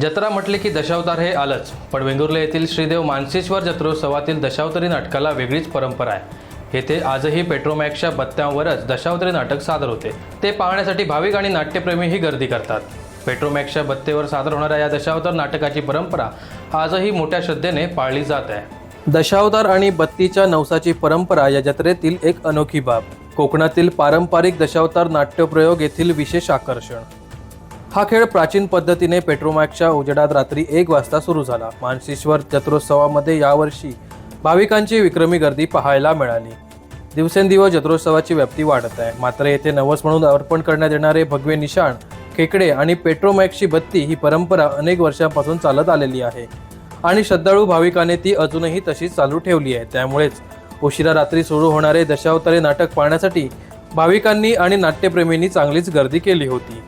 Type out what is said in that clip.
जत्रा म्हटले की दशावतार हे आलंच पण वेंगुर्ले येथील श्रीदेव मानसेश्वर जत्रोत्सवातील दशावतारी नाटकाला वेगळीच परंपरा आहे. येथे आजही पेट्रोमॅक्सच्या बत्त्यांवरच दशावतारी नाटक सादर होते. ते पाहण्यासाठी भाविक आणि नाट्यप्रेमीही गर्दी करतात. पेट्रोमॅक्सच्या बत्तेवर सादर होणाऱ्या या दशावतार नाटकाची परंपरा आजही मोठ्या श्रद्धेने पाळली जात आहे. दशावतार आणि बत्तीच्या नवसाची परंपरा या जत्रेतील एक अनोखी बाब कोकणातील पारंपरिक दशावतार नाट्यप्रयोग येथील विशेष आकर्षण. हा खेळ प्राचीन पद्धतीने पेट्रोमॅक्सच्या उजेडात रात्री एक वाजता सुरू झाला. मानसेश्वर जत्रोत्सवामध्ये यावर्षी भाविकांची विक्रमी गर्दी पाहायला मिळाली. दिवसेंदिवस जत्रोत्सवाची व्याप्ती वाढत आहे. मात्र येथे नवस म्हणून अर्पण करण्यात येणारे भगवे निशाण खेकडे आणि पेट्रोमॅक्सची बत्ती ही परंपरा अनेक वर्षांपासून चालत आलेली आहे. आणि श्रद्धाळू भाविकाने ती अजूनही तशीच चालू ठेवली आहे. त्यामुळेच उशिरा रात्री सुरू होणारे दशावतारे नाटक पाहण्यासाठी भाविकांनी आणि नाट्यप्रेमींनी चांगलीच गर्दी केली होती.